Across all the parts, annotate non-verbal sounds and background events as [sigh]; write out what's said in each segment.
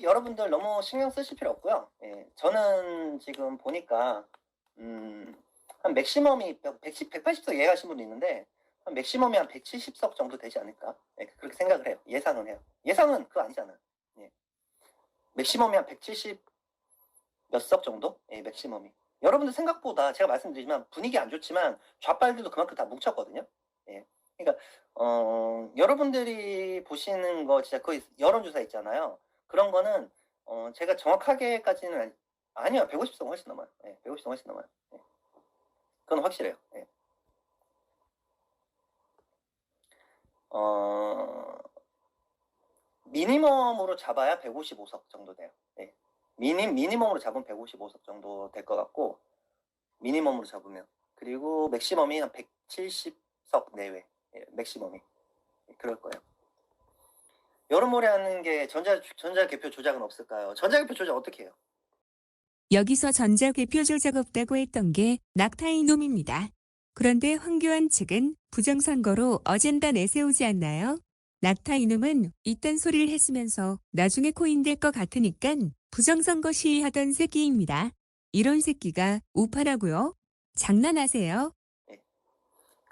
여러분들 너무 신경 쓰실 필요 없고요. 예, 저는 지금 보니까 음, 한 맥시멈이 110, 180석 예약하신 분도 있는데 한 맥시멈이 한 170석 정도 되지 않을까? 예, 그렇게 생각을 해요. 예상은 해요. 예상은 그거 아니잖아요. 예. 맥시멈이 한 170 몇 석 정도? 예, 맥시멈이. 여러분들 생각보다 제가 말씀드리지만 분위기 안 좋지만 좌빨들도 그만큼 다 뭉쳤거든요. 예. 그러니까 어, 여러분들이 보시는 거 진짜 거의 여론조사 있잖아요. 그런 거는 어, 제가 정확하게까지는 아니, 아니요 150석 훨씬 넘어요. 예, 150석 훨씬 넘어요. 예. 그건 확실해요. 예. 어, 미니멈으로 잡아야 155석 정도 돼요. 예. 미니, 미니멈으로 잡으면 155석 정도 될 것 같고, 미니멈으로 잡으면. 그리고 맥시멈이 한 170석 내외. 예, 맥시멈이. 예, 그럴 거예요. 여름몰이 하는 게 전자, 전자개표 조작은 없을까요? 전자개표 조작 어떻게 해요? 여기서 전자개표 조작 없다고 했던 게 낙타의 놈입니다. 그런데 황교안 측은 부정선거로 어젠다 내세우지 않나요? 낙타 이놈은 이딴 소리를 했으면서 나중에 코인 될 것 같으니깐 부정선거 시위하던 새끼입니다. 이런 새끼가 우파라고요? 장난하세요?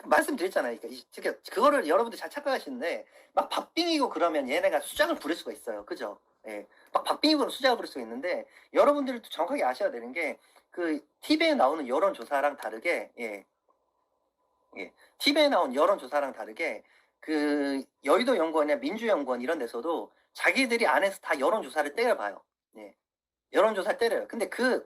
그 말씀드렸잖아요. 그러니까 그거를 여러분들 잘 착각하시는데 막 박빙이고 그러면 얘네가 수작을 부릴 수가 있어요. 그죠? 예. 막 박빙이고 수작을 부릴 수가 있는데 여러분들도 정확하게 아셔야 되는 게 그 TV에 나오는 여론 조사랑 다르게 예. 예. TV에 나온 여론 조사랑 다르게 그 여의도 연구원이나 민주연구원 이런 데서도 자기들이 안에서 다 여론 조사를 때려봐요. 예. 여론조사 때려요. 근데 그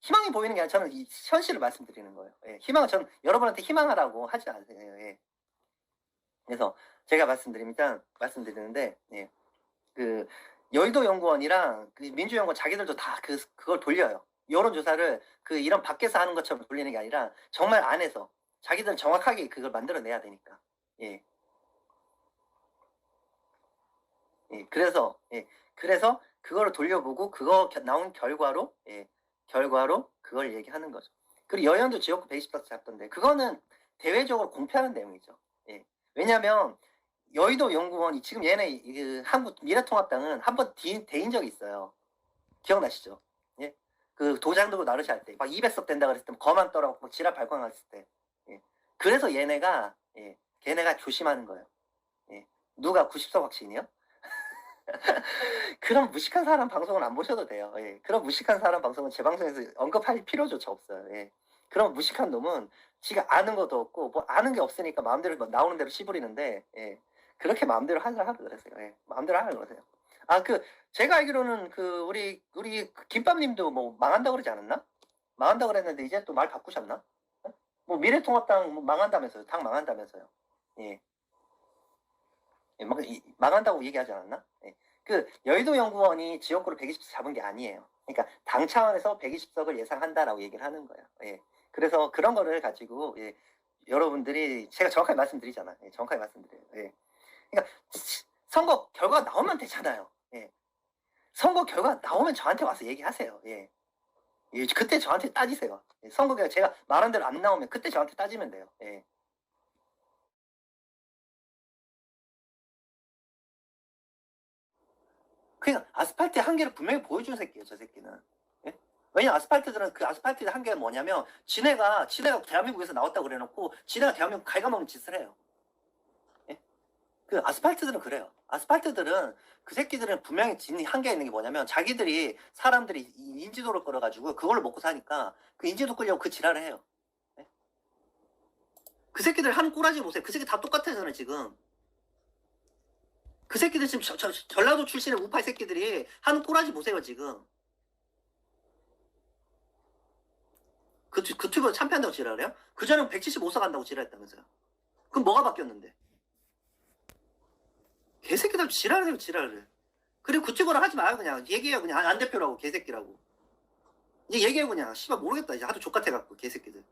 희망이 보이는 게 아니라 저는 이 현실을 말씀드리는 거예요. 예, 희망은 저는 여러분한테 희망하라고 하지 않으세요. 예. 그래서 제가 말씀드립니다. 말씀드리는데, 예. 그, 여의도 연구원이랑 그 민주연구원 자기들도 다 그, 그걸 돌려요. 여론조사를 그 이런 밖에서 하는 것처럼 돌리는 게 아니라 정말 안에서 자기들은 정확하게 그걸 만들어내야 되니까. 예. 예, 그래서, 예, 그래서 그거를 돌려보고 그거 겨- 나온 결과로, 예, 결과로 그걸 얘기하는 거죠. 그리고 여연도 지역구 120석 잡던데 그거는 대외적으로 공표하는 내용이죠. 예. 왜냐하면 여의도 연구원이 지금 얘네 이- 그 한국 미래통합당은 한 번 대인 적이 있어요. 기억나시죠? 예. 그 도장 들고 나르시 할 때 막 200석 된다 그랬을 때 거만 막 지랄 발광했을 때. 예. 그래서 얘네가 예. 걔네가 조심하는 거예요. 예. 누가 90석 확신이요? 그런 무식한 사람 방송은 안 보셔도 돼요. 예. 그런 무식한 사람 방송은 제 방송에서 언급할 필요조차 없어요. 예. 그런 무식한 놈은 지가 아는 것도 없고 뭐 아는 게 없으니까 마음대로 뭐 나오는 대로 씨부리는데 예. 그렇게 마음대로 하자 하고 그러세요. 예. 마음대로 하라 그러세요. 아 그 제가 알기로는 그 우리 우리 그 김밥님도 뭐 망한다 그러지 않았나? 망한다 그랬는데 이제 또 말 바꾸셨나? 어? 뭐 미래통합당 뭐 망한다면서요. 당 망한다면서요. 예. 예, 막 이- 망한다고 얘기하지 않았나? 예. 그 여의도 연구원이 지역구를 120석 잡은 게 아니에요. 그러니까 당 차원에서 120석을 예상한다라고 얘기를 하는 거예요. 예. 그래서 그런 거를 가지고 예, 여러분들이 제가 정확하게 말씀드리잖아요. 예, 정확하게 말씀드려요. 예. 그러니까 시- 선거 결과 나오면 되잖아요. 예. 선거 결과 나오면 저한테 와서 얘기하세요. 예. 예, 그때 저한테 따지세요. 예, 선거 결과 제가 말한 대로 안 나오면 그때 저한테 따지면 돼요. 예. 그냥 아스팔트 한계를 분명히 보여준 새끼예요, 저 새끼는. 예? 왜냐 아스팔트들은 그 아스팔트 한계가 뭐냐면 지네가 지네가 대한민국에서 나왔다고 그래놓고 지네가 대한민국 갉아먹는 짓을 해요. 예? 그 아스팔트들은 그래요. 아스팔트들은 그 새끼들은 분명히 진 한계가 있는 게 뭐냐면 자기들이 사람들이 이 인지도를 끌어가지고 그걸로 먹고 사니까 그 인지도 끌려고 그 지랄을 해요. 예? 그 새끼들 하는 꼬라지 보세요. 그 새끼 다 똑같아잖아요 지금. 그 새끼들 지금 저, 저, 전라도 출신의 우파 새끼들이 하는 꼬라지 보세요 지금. 그, 튜- 그 튜브 참패한다고 지랄해요? 그전엔 175석 한다고 지랄했다면서요. 그럼 뭐가 바뀌었는데? 개새끼들 지랄해요 지랄을. 그리고 그 튜브를 하지 마요 그냥. 얘기해요 그냥 안 대표라고 개새끼라고. 이제 얘기해요 그냥. 씨발 모르겠다 이제 하도 족같아갖고 개새끼들.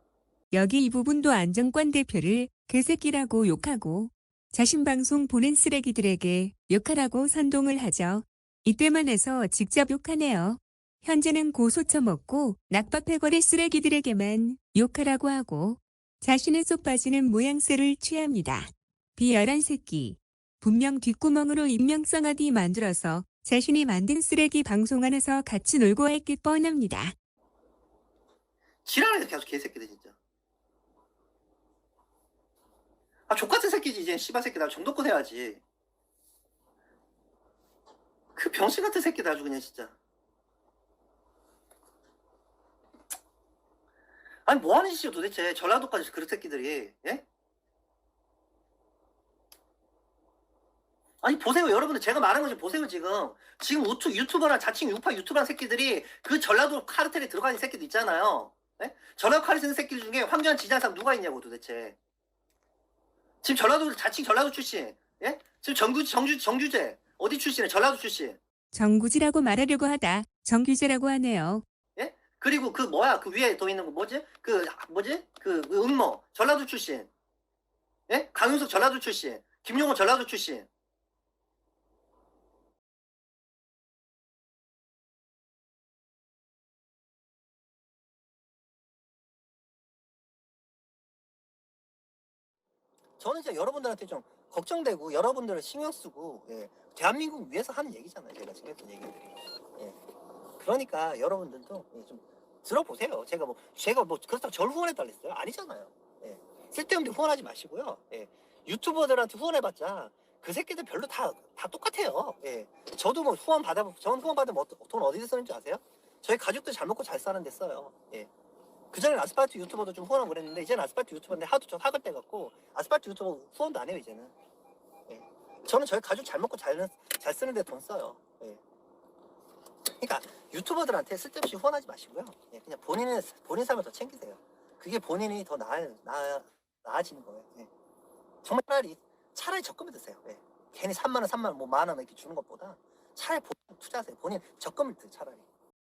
여기 이 부분도 안정권 대표를 개새끼라고 욕하고 자신 방송 보낸 쓰레기들에게 욕하라고 선동을 하죠. 이때만 해서 직접 욕하네요. 현재는 고소 처먹고 낙밥해거리 쓰레기들에게만 욕하라고 하고 자신의 쏙 빠지는 모양새를 취합니다. 비열한 새끼. 분명 뒷구멍으로 임명성하디 만들어서 자신이 만든 쓰레기 방송 안에서 같이 놀고 했기 뻔합니다. 지랄해 계속 개새끼들 진짜. 아 족같은 새끼지 이제 씨발 새끼 나 정도껏 해야지. 그 병신 같은 새끼들 아주 그냥 진짜. 아니 뭐 하는 짓이야 도대체 전라도까지 그런 새끼들이 예? 아니 보세요 여러분들 제가 말한 거지 보세요 지금 지금 우투 유튜버나 자칭 유파 유튜버 새끼들이 그 전라도 카르텔에 들어가 있는 새끼들 있잖아요 예? 전라도 카르텔 새끼들 중에 황교안 지자상 누가 있냐고 도대체 지금 전라도 자칭 전라도 출신. 예? 지금 정규 정주 정규제. 어디 출신에 전라도 출신. 정구지라고 말하려고 하다. 정규제라고 하네요. 그리고 그 뭐야? 그 위에 더 있는 거 뭐지? 그 뭐지? 그, 그 음모. 전라도 출신. 예? 강윤석 전라도 출신. 김용호 전라도 출신 저는 진짜 여러분들한테 좀 걱정되고 여러분들을 신경 쓰고 예, 대한민국 위해서 하는 얘기잖아요 제가 지금 했던 얘기들이 예. 그러니까 여러분들도 예, 좀 들어보세요. 제가 뭐 제가 뭐 그렇다고 저를 후원해 달랬어요? 아니잖아요. 예. 쓸데없는 후원하지 마시고요. 예. 유튜버들한테 후원해봤자 그 새끼들 별로 다 다 똑같아요. 예. 저도 뭐 후원 받아 전 후원 받으면 어떠- 돈 어디서 쓰는지 아세요? 저희 가족들 잘 먹고 잘 사는 데 써요. 예. 그 전에 아스팔트 유튜버도 좀 후원하고 그랬는데 이제는 아스팔트 유튜버인데 하도 좀 학을 떼갖고 아스팔트 유튜버 후원도 안 해요 이제는. 예. 저는 저희 가족 잘 먹고 잘, 잘 쓰는데 돈 써요. 예. 그러니까 유튜버들한테 쓸데없이 후원하지 마시고요. 예, 그냥 본인의 본인 삶을 더 챙기세요. 그게 본인이 더 나아 나 나아지는 거예요. 예. 정말 차라리 차라리 적금을 드세요. 예. 괜히 3만 원, 3만 원, 뭐 만원 이렇게 주는 것보다 차라리 투자하세요. 본인 적금을 드 차라리.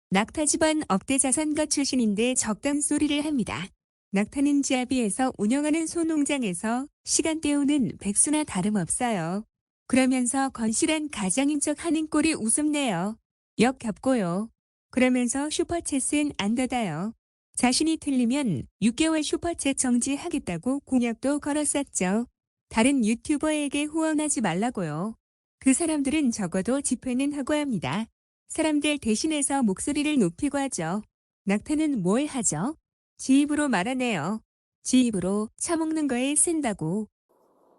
낙타 집안 억대 자산가 출신인데 적당 소리를 합니다. 낙타는 지아비에서 운영하는 소농장에서 시간 때우는 백수나 다름없어요. 그러면서 건실한 가장인 척 하는 꼴이 웃음내요. 역겹고요. 그러면서 슈퍼챗은 안 받아요. 자신이 틀리면 6개월 슈퍼챗 정지하겠다고 공약도 걸었었죠. 다른 유튜버에게 후원하지 말라고요. 그 사람들은 적어도 집회는 하고 합니다. 사람들 대신해서 목소리를 높이고 하죠. 낙타는 뭘 하죠? 지 입으로 말하네요. 지 입으로 차먹는 거에 쓴다고.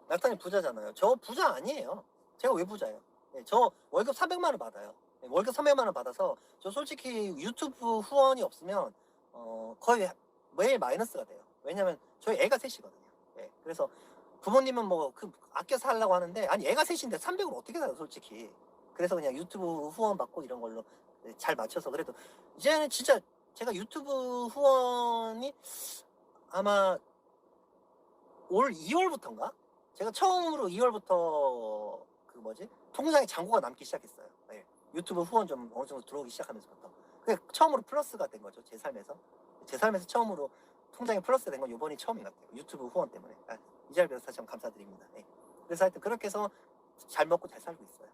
낙탄이 부자잖아요. 저 부자 아니에요. 제가 왜 부자예요? 예, 저 월급 300만 원 받아요. 예, 월급 300만 원 받아서 저 솔직히 유튜브 후원이 없으면 어, 거의 매일 마이너스가 돼요. 왜냐면 저희 애가 셋이거든요. 예, 그래서 부모님은 뭐 그 아껴 살려고 하는데 아니 애가 셋인데 300을 어떻게 살아요, 솔직히. 그래서 그냥 유튜브 후원 받고 이런 걸로 예, 잘 맞춰서 그래도 이제는 진짜 제가 유튜브 후원이 아마 올 2월부터인가? 제가 처음으로 2월부터 그 뭐지 통장에 잔고가 남기 시작했어요. 예. 유튜브 후원 좀 어느 정도 들어오기 시작하면서부터. 그게 처음으로 플러스가 된 거죠 제 삶에서. 제 삶에서 처음으로 통장에 플러스 된건 이번이 처음인 것 같아요. 유튜브 후원 때문에. 아, 이 자리에서 다시 한번 감사드립니다. 예. 그래서 하여튼 그렇게 해서 잘 먹고 잘 살고 있어요.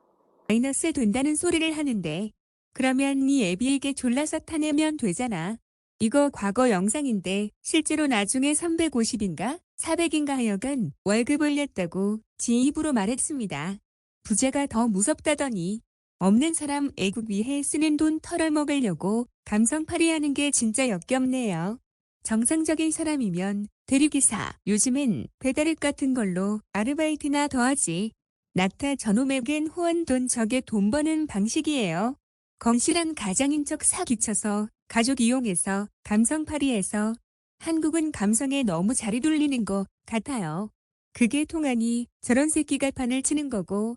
마이너스 된다는 소리를 하는데 그러면 이 애비에게 졸라서 타내면 되잖아. 이거 과거 영상인데 실제로 나중에 350인가 400인가 하여간 월급 올렸다고 지 입으로 말했습니다. 부자가 더 무섭다더니 없는 사람 애국 위해 쓰는 돈 털어먹으려고 감성팔이 하는 게 진짜 역겹네요. 정상적인 사람이면 대리기사, 요즘엔 배달앱 같은 걸로 아르바이트나 더 하지. 낙타 저놈에겐 후원 돈 적에 돈 버는 방식이에요. 건실한 가장인 척 사기쳐서 가족 이용해서 감성팔이해서 한국은 감성에 너무 자리 돌리는 것 같아요. 그게 통하니 저런 새끼가 판을 치는 거고.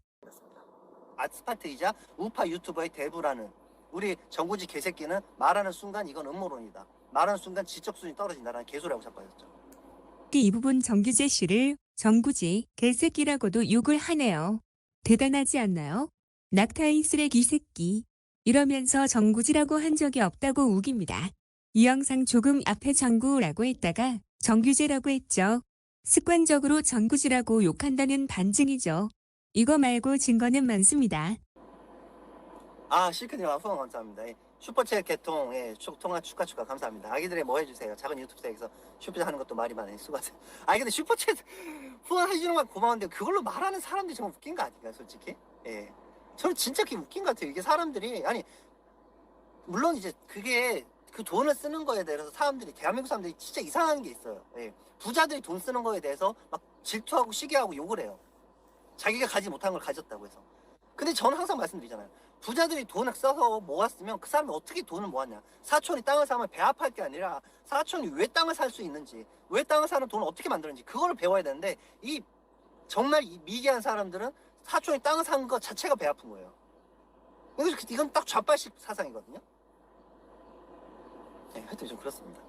아스팔트이자 우파 유튜버의 대부라는 우리 정구지 개새끼는 말하는 순간 이건 음모론이다. 말하는 순간 지적 수준이 떨어진다라는 개소리하고 자빠졌죠. 이 부분 정규재 씨를 정구지 개새끼라고도 욕을 하네요. 대단하지 않나요? 낙타인 쓰레기 새끼. 이러면서 정구지라고 한 적이 없다고 우깁니다. 이 영상 조금 앞에 정구라고 했다가 정규재라고 했죠. 습관적으로 정구지라고 욕한다는 반증이죠. 이거 말고 증거는 많습니다. 아 실크님 후원 감사합니다. 예. 슈퍼챗 개통 예, 축- 통화 축하 축하 감사합니다. 아기들의 뭐 해주세요. 작은 유튜브 세에서 슈퍼챗 하는 것도 말이 많아요. 수고하세요. [laughs] 아니 근데 슈퍼챗 후원해주는 건 고마운데 그걸로 말하는 사람들이 정말 웃긴 거 아닌가요, 솔직히? 예. 저는 진짜 그게 웃긴 것 같아요. 이게 사람들이 아니 물론 이제 그게 그 돈을 쓰는 거에 대해서 사람들이 대한민국 사람들이 진짜 이상한 게 있어요. 예. 부자들이 돈 쓰는 거에 대해서 막 질투하고 시기하고 욕을 해요. 자기가 가지 못한 걸 가졌다고 해서. 근데 저는 항상 말씀드리잖아요. 부자들이 돈을 써서 모았으면 그 사람이 어떻게 돈을 모았냐. 사촌이 땅을 사면 배합할 게 아니라 사촌이 왜 땅을 살 수 있는지, 왜 땅을 사는 돈을 어떻게 만드는지 그거를 배워야 되는데 이 정말 이 미개한 사람들은 사촌이 땅을 산 것 자체가 배 아픈 거예요. 이건, 딱 좌빨식 사상이거든요. 네, 하여튼 좀 그렇습니다.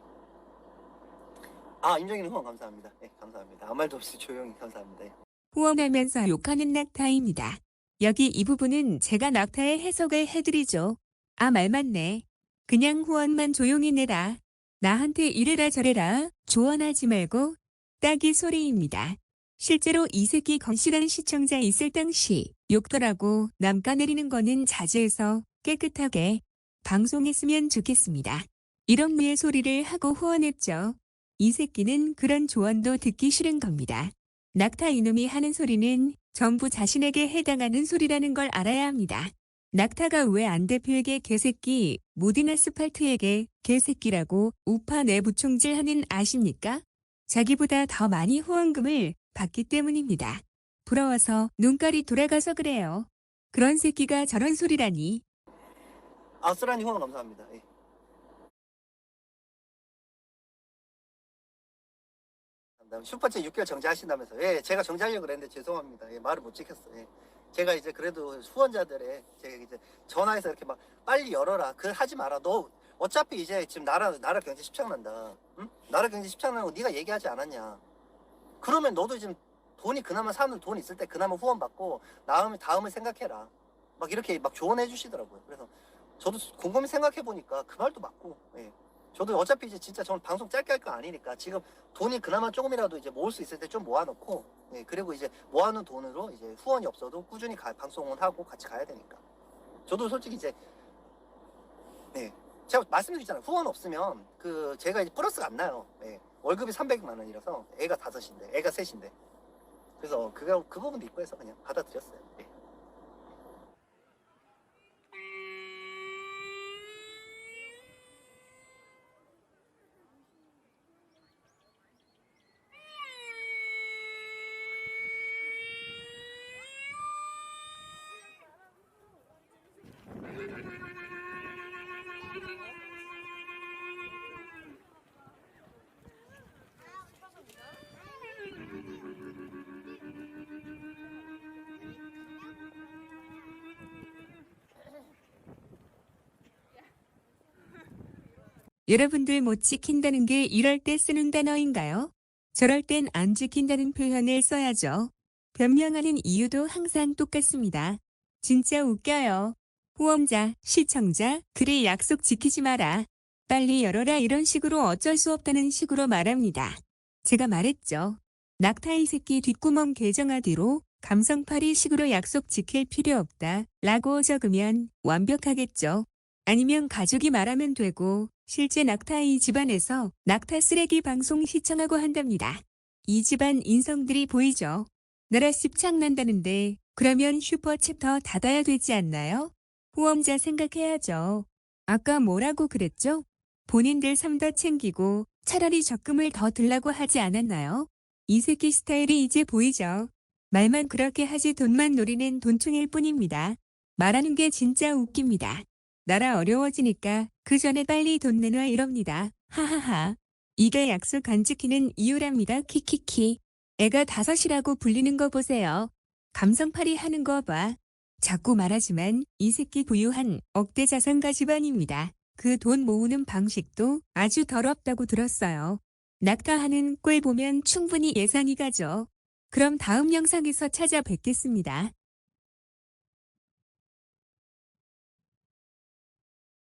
아, 임정희님 후원 감사합니다. 네, 감사합니다. 아무 말도 없이 조용히 감사합니다. 네. 후원하면서 욕하는 낙타입니다. 여기 이 부분은 제가 낙타의 해석을 해드리죠. 아, 말 맞네. 그냥 후원만 조용히 내라. 나한테 이래라 저래라. 조언하지 말고 딱이 소리입니다. 실제로 이 새끼 건실한 시청자 있을 당시 욕더라고 남가 내리는 거는 자제해서 깨끗하게 방송했으면 좋겠습니다. 이런 류의 소리를 하고 후원했죠. 이 새끼는 그런 조언도 듣기 싫은 겁니다. 낙타 이놈이 하는 소리는 전부 자신에게 해당하는 소리라는 걸 알아야 합니다. 낙타가 왜 안 대표에게 개새끼, 모디나 스팔트에게 개새끼라고 우파 내부 총질하는 아십니까? 자기보다 더 많이 후원금을 받기 때문입니다. 부러워서 눈깔이 돌아가서 그래요. 그런 새끼가 저런 소리라니. 아, 쓰라니 후원 감사합니다. 예. 감사합니다. 슈퍼챗 6개월 정지하신다면서. 예, 제가 정지하려고 그랬는데 죄송합니다. 예, 말을 못 지켰어요. 예. 제가 이제 그래도 후원자들의 제가 이제 전화해서 이렇게 막 빨리 열어라. 그 하지 마라. 너 어차피 이제 지금 나라 나라 경제 십창난다. 응? 나라 경제 거 네가 얘기하지 않았냐. 그러면 너도 지금 돈이 그나마 사는 돈 있을 때 그나마 후원 받고 다음에 다음을 생각해라. 막 이렇게 막 조언해 주시더라고요. 그래서 저도 곰곰이 생각해 보니까 그 말도 맞고. 예. 저도 어차피 이제 진짜 저는 방송 짧게 할 거 아니니까 지금 돈이 그나마 조금이라도 이제 모을 수 있을 때 좀 모아놓고 예, 그리고 이제 모아놓은 돈으로 이제 후원이 없어도 꾸준히 가- 방송은 하고 같이 가야 되니까. 저도 솔직히 이제 네 제가 말씀드리잖아요. 후원 없으면 그 제가 이제 플러스가 안 나요. 예, 월급이 300만 원이라서 애가 다섯인데 애가 셋인데. 그래서 그거 그 부분도 있고 해서 그냥 받아들였어요. 예. 여러분들 못 지킨다는 게 이럴 때 쓰는 단어인가요? 저럴 땐 안 지킨다는 표현을 써야죠. 변명하는 이유도 항상 똑같습니다. 진짜 웃겨요. 후원자, 시청자, 그래 약속 지키지 마라. 빨리 열어라 이런 식으로 어쩔 수 없다는 식으로 말합니다. 제가 말했죠. 낙타이 새끼 뒷구멍 계정하디로 감성팔이 식으로 약속 지킬 필요 없다. 라고 적으면 완벽하겠죠. 아니면 가족이 말하면 되고 실제 낙타이 집안에서 낙타 쓰레기 방송 시청하고 한답니다. 이 집안 인성들이 보이죠. 나라 씹창 난다는데 그러면 슈퍼챕터 닫아야 되지 않나요? 후원자 생각해야죠. 아까 뭐라고 그랬죠? 본인들 삶 더 챙기고 차라리 적금을 더 들라고 하지 않았나요? 이 새끼 스타일이 이제 보이죠. 말만 그렇게 하지 돈만 노리는 돈충일 뿐입니다. 말하는 게 진짜 웃깁니다. 나라 어려워지니까 그 전에 빨리 돈 내놔 이럽니다. 하하하. 이게 약속 안 지키는 이유랍니다. 키키키. 애가 다섯이라고 불리는 거 보세요. 감성팔이 하는 거 봐. 자꾸 말하지만 이 새끼 부유한 억대 자산가 집안입니다. 그 돈 모으는 방식도 아주 더럽다고 들었어요. 낙타하는 꼴 보면 충분히 예상이 가죠. 그럼 다음 영상에서 찾아뵙겠습니다.